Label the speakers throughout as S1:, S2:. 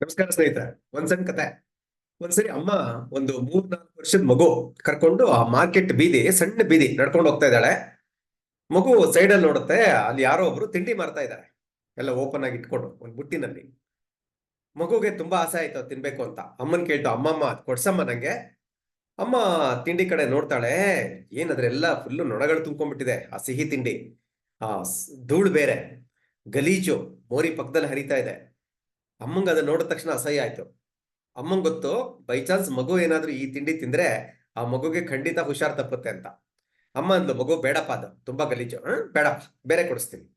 S1: ನಮಸ್ಕಾರ ಸ್ನೇಹಿತರೆ, ಒಂದ್ ಸಣ್ಣ ಕತೆ. ಒಂದ್ಸರಿ ಅಮ್ಮ, ಒಂದು ಮೂರ್ ನಾಲ್ಕು ವರ್ಷದ ಮಗು ಕರ್ಕೊಂಡು ಆ ಮಾರ್ಕೆಟ್ ಬೀದಿ, ಸಣ್ಣ ಬೀದಿ ನಡ್ಕೊಂಡು ಹೋಗ್ತಾ ಇದ್ದಾಳೆ. ಮಗು ಸೈಡ್ ಅಲ್ಲಿ ನೋಡುತ್ತೆ, ಅಲ್ಲಿ ಯಾರೋ ಒಬ್ರು ತಿಂಡಿ ಮಾರ್ತಾ ಇದ್ದಾರೆ. ಎಲ್ಲ ಓಪನ್ ಆಗಿ ಇಟ್ಕೊಂಡು, ಒಂದು ಬುಟ್ಟಿನಲ್ಲಿ. ಮಗುಗೆ ತುಂಬಾ ಆಸೆ ಆಯ್ತು ತಿನ್ಬೇಕು ಅಂತ. ಅಮ್ಮನ್ ಕೇಳ್ತು, ಅಮ್ಮಮ್ಮ, ಅದ್ ಕೊಡ್ಸಮ್ಮ ನಂಗೆ. ಅಮ್ಮ ತಿಂಡಿ ಕಡೆ ನೋಡ್ತಾಳೆ ಏನದ್ರೆಲ್ಲ ಫುಲ್ಲು ನೊಣಗಳು ತುಂಬ್ಕೊಂಡ್ಬಿಟ್ಟಿದೆ, ಆ ಸಿಹಿ ತಿಂಡಿ. ಆ ಧೂಳು ಬೇರೆ, ಗಲೀಜು, ಮೋರಿ ಪಕ್ಕದಲ್ಲಿ ಹರಿತಾ ಇದೆ. ಅಮ್ಮಂಗ್ ಅದನ್ನ ನೋಡಿದ ತಕ್ಷಣ ಅಸಹ್ಯ ಆಯ್ತು. ಅಮ್ಮಂಗ್ ಗೊತ್ತು ಬೈ ಚಾನ್ಸ್ ಮಗು ಏನಾದ್ರೂ ಈ ತಿಂಡಿ ತಿಂದ್ರೆ ಆ ಮಗುಗೆ ಖಂಡಿತ ಹುಷಾರ್ ತಪ್ಪುತ್ತೆ ಅಂತ. ಅಮ್ಮ ಅಂದ್ಲು, ಮಗು ಬೇಡಪ್ಪ ಅದು, ತುಂಬಾ ಗಲೀಜು, ಹ್ಮ್, ಬೇಡಪ್ಪ, ಬೇರೆ ಕೊಡಿಸ್ತೀನಿ.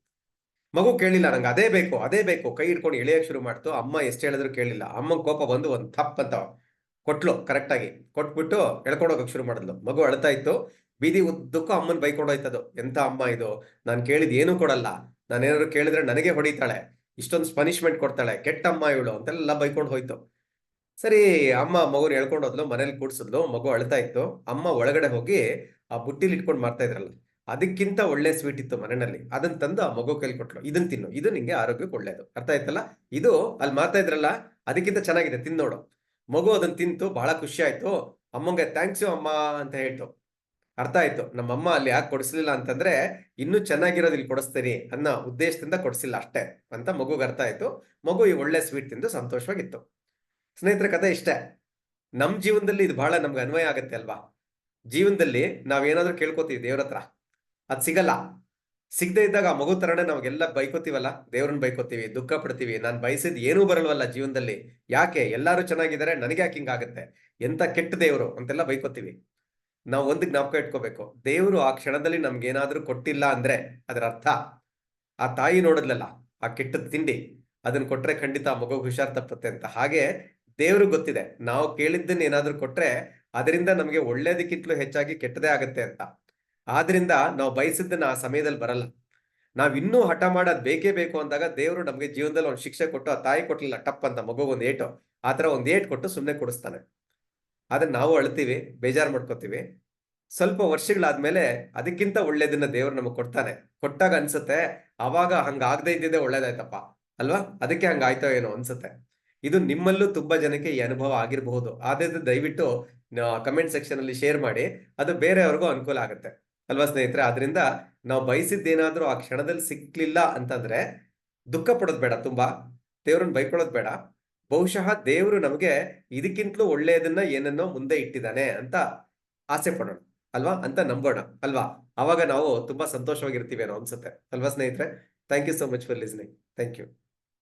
S1: ಮಗು ಕೇಳಿಲ್ಲ, ನಂಗೆ ಅದೇ ಬೇಕು ಅದೇ ಬೇಕು. ಕೈ ಹಿಡ್ಕೊಂಡು ಎಳೆಯಕ್ಕೆ ಶುರು ಮಾಡ್ತು, ಅಮ್ಮ ಎಷ್ಟು ಹೇಳಿದ್ರು ಕೇಳಿಲ್ಲ. ಅಮ್ಮಂಗ್ ಕೋಪ ಬಂದು ಒಂದು ಥಪ್ ಅಂತ ಕೊಟ್ಲು ಕರೆಕ್ಟ್ ಆಗಿ. ಕೊಟ್ಬಿಟ್ಟು ಎಳ್ಕೊಂಡು ಹೋಗಕ್ ಶುರು ಮಾಡಿದ್ಲು. ಮಗು ಅಳ್ತಾ ಇತ್ತು, ಬೀದಿ ಉದ್ದಕ್ಕೂ ಅಮ್ಮನ್ ಬೈಕೊಂಡೋಯ್ತದು. ಎಂತ ಅಮ್ಮ ಇದು? ನಾನು ಕೇಳಿದ ಏನೂ ಕೊಡಲ್ಲ. ನಾನೇನಾದ್ರು ಕೇಳಿದ್ರೆ ನನಗೆ ಹೊಡಿತಾಳೆ. ಇಷ್ಟೊಂದು ಪನಿಷ್ಮೆಂಟ್ ಕೊಡ್ತಾಳೆ ಕೆಟ್ಟ ಅಮ್ಮ ಇವಳು ಅಂತೆಲ್ಲ ಬೈಕೊಂಡು ಹೋಯ್ತು. ಸರಿ, ಅಮ್ಮ ಮಗುನ ಎಳ್ಕೊಂಡು ಹೋದ್ಲು, ಮನೇಲಿ ಕೂಡ್ಸಿದ್ಲು, ಮಗು ಅಳ್ತಾ ಇತ್ತು. ಅಮ್ಮ ಒಳಗಡೆ ಹೋಗಿ ಆ ಬುಟ್ಟಿಲಿ ಇಟ್ಕೊಂಡು ಮಾಡ್ತಾ ಇದ್ರಲ್ಲ, ಅದಕ್ಕಿಂತ ಒಳ್ಳೆ ಸ್ವೀಟ್ ಇತ್ತು ಮನೆಯಲ್ಲಿ. ಅದನ್ನ ತಂದು ಆ ಮಗು ಕೈಲಿ ಕೊಟ್ಲು. ಇದನ್ ತಿನ್ನು. ಇದು ನಿಂಗೆ ಆರೋಗ್ಯಕ್ಕೆ ಒಳ್ಳೇದು. ಅರ್ಥ ಆಯ್ತಲ್ಲ? ಇದು ಅಲ್ಲಿ ಮಾಡ್ತಾ ಇದ್ರಲ್ಲ, ಅದಕ್ಕಿಂತ ಚೆನ್ನಾಗಿದೆ. ತಿನ್ನೋಡು ನೋಡು. ಮಗು ಅದನ್ನ ತಿಂತು ಬಹಳ ಖುಷಿ ಆಯ್ತು. ಅಮ್ಮಂಗೆ ಥ್ಯಾಂಕ್ಸ್ ಯು ಅಮ್ಮ ಅಂತ ಹೇಳ್ತು. ಅರ್ಥ ಆಯ್ತು. ನಮ್ಮಮ್ಮ ಅಲ್ಲಿ ಯಾಕೆ ಕೊಡಿಸ್ಲಿಲ್ಲ ಅಂತಂದ್ರೆ, ಇನ್ನೂ ಚೆನ್ನಾಗಿರೋದು ಇಲ್ಲಿ ಕೊಡಿಸ್ತೀನಿ ಅನ್ನೋ ಉದ್ದೇಶದಿಂದ ಕೊಡಿಸಿಲ್ಲ ಅಷ್ಟೇ ಅಂತ ಮಗುಗೆ ಅರ್ಥ ಆಯ್ತು. ಮಗು ಈ ಒಳ್ಳೆ ಸ್ವೀಟ್ ತಿಂದು ಸಂತೋಷವಾಗಿತ್ತು. ಸ್ನೇಹಿತರ, ಕತೆ ಇಷ್ಟೇ. ನಮ್ಮ ಜೀವನದಲ್ಲಿ ಇದು ಬಹಳ ನಮ್ಗೆ ಅನ್ವಯ ಆಗತ್ತೆ ಅಲ್ವಾ? ಜೀವನದಲ್ಲಿ ನಾವೇನಾದ್ರೂ ಕೇಳ್ಕೊತೀವಿ ದೇವ್ರ ಹತ್ರ. ಅದು ಸಿಗಲ್ಲ. ಸಿಗದೆ ಇದ್ದಾಗ ಆ ಮಗು ತರನೇ ನಾವೆಲ್ಲ ಬೈಕೋತೀವಲ್ಲ? ದೇವ್ರನ್ನ ಬೈಕೋತೀವಿ, ದುಃಖ ಪಡ್ತೀವಿ. ನಾನು ಬಯಸಿದ್ ಏನೂ ಬರಲ್ವಲ್ಲ ಜೀವನದಲ್ಲಿ. ಯಾಕೆ? ಎಲ್ಲರೂ ಚೆನ್ನಾಗಿದ್ದಾರೆ ನನಗೆ ಯಾಕೆ ಹಿಂಗಾಗುತ್ತೆ? ಎಂತ ಕೆಟ್ಟ ದೇವರು ಅಂತೆಲ್ಲ ಬೈಕೋತೀವಿ. ನಾವು ಒಂದು ಜ್ಞಾಪಕ ಇಟ್ಕೋಬೇಕು. ದೇವರು ಆ ಕ್ಷಣದಲ್ಲಿ ನಮ್ಗೇನಾದ್ರೂ ಕೊಟ್ಟಿಲ್ಲ ಅಂದ್ರೆ ಅದರ ಅರ್ಥ ಆ ತಾಯಿ ನೋಡಿದ್ಲಲ್ಲ, ಆ ಕೆಟ್ಟದ್ ತಿಂಡಿ ಅದನ್ನ ಕೊಟ್ರೆ ಖಂಡಿತ ಆ ಮಗು ಹುಷಾರ್ ತಪ್ಪುತ್ತೆ ಅಂತ. ಹಾಗೆ ದೇವ್ರಿಗೆ ಗೊತ್ತಿದೆ, ನಾವು ಕೇಳಿದ್ದನ್ನ ಏನಾದ್ರೂ ಕೊಟ್ರೆ ಅದರಿಂದ ನಮಗೆ ಒಳ್ಳೇದಕ್ಕಿಂತಲೂ ಹೆಚ್ಚಾಗಿ ಕೆಟ್ಟದೇ ಆಗತ್ತೆ ಅಂತ. ಆದ್ರಿಂದ ನಾವು ಬಯಸಿದ್ದನ್ನ ಆ ಸಮಯದಲ್ಲಿ ಬರಲ್ಲ. ನಾವ್ ಇನ್ನೂ ಹಠ ಮಾಡೋದ್ ಬೇಕೇ ಬೇಕು ಅಂದಾಗ ದೇವರು ನಮ್ಗೆ ಜೀವನದಲ್ಲಿ ಒಂದು ಶಿಕ್ಷೆ ಕೊಟ್ಟು ಆ ತಾಯಿ ಕೊಟ್ಲಿಲ್ಲ, ಟಪ್ ಅಂತ ಮಗು ಒಂದು ಏಟು ಆತರ ಒಂದ್ ಏಟ್ ಕೊಟ್ಟು ಸುಮ್ನೆ ಕೊಡಿಸ್ತಾನೆ. ಅದನ್ನ ನಾವು ಅಳ್ತೀವಿ, ಬೇಜಾರು ಮಾಡ್ಕೋತೀವಿ. ಸ್ವಲ್ಪ ವರ್ಷಗಳಾದ್ಮೇಲೆ ಅದಕ್ಕಿಂತ ಒಳ್ಳೇದನ್ನ ದೇವ್ರು ನಮಗ್ ಕೊಡ್ತಾನೆ. ಕೊಟ್ಟಾಗ ಅನ್ಸುತ್ತೆ ಅವಾಗ ಹಂಗ ಆಗದೆ ಇದ್ದಿದ್ದೆ ಒಳ್ಳೇದಾಯ್ತಪ್ಪ, ಅಲ್ವಾ? ಅದಕ್ಕೆ ಹಂಗಾಯ್ತೋ ಏನೋ ಅನ್ಸುತ್ತೆ. ಇದು ನಿಮ್ಮಲ್ಲೂ ತುಂಬಾ ಜನಕ್ಕೆ ಈ ಅನುಭವ ಆಗಿರಬಹುದು. ಆದ್ರೆ ದಯವಿಟ್ಟು ಕಮೆಂಟ್ ಸೆಕ್ಷನ್ ಅಲ್ಲಿ ಶೇರ್ ಮಾಡಿ, ಅದು ಬೇರೆಯವ್ರಿಗೂ ಅನುಕೂಲ ಆಗುತ್ತೆ. ಅಲ್ವಾ ಸ್ನೇಹಿತರೆ? ಆದ್ರಿಂದ ನಾವು ಬಯಸಿದ್ದೇನಾದ್ರೂ ಆ ಕ್ಷಣದಲ್ಲಿ ಸಿಕ್ಲಿಲ್ಲ ಅಂತಂದ್ರೆ ದುಃಖ ಪಡೋದ್ ಬೇಡ ತುಂಬಾ. ದೇವ್ರನ್ನ ಬೈಕೊಳ್ಳೋದ್ ಬೇಡ. ಬಹುಶಃ ದೇವರು ನಮಗೆ ಇದಕ್ಕಿಂತಲೂ ಒಳ್ಳೆಯದನ್ನ ಏನನ್ನೋ ಮುಂದೆ ಇಟ್ಟಿದ್ದಾನೆ ಅಂತ ಆಸೆ ಪಡೋಣ, ಅಲ್ವಾ ಅಂತ ನಂಬೋಣ, ಅಲ್ವಾ? ಅವಾಗ ನಾವು ತುಂಬಾ ಸಂತೋಷವಾಗಿರ್ತೀವಿ ಅನ್ನೋ ಅನ್ಸುತ್ತೆ. ಅಲ್ವಾ ಸ್ನೇಹಿತರೆ? Thank you so much for listening thank you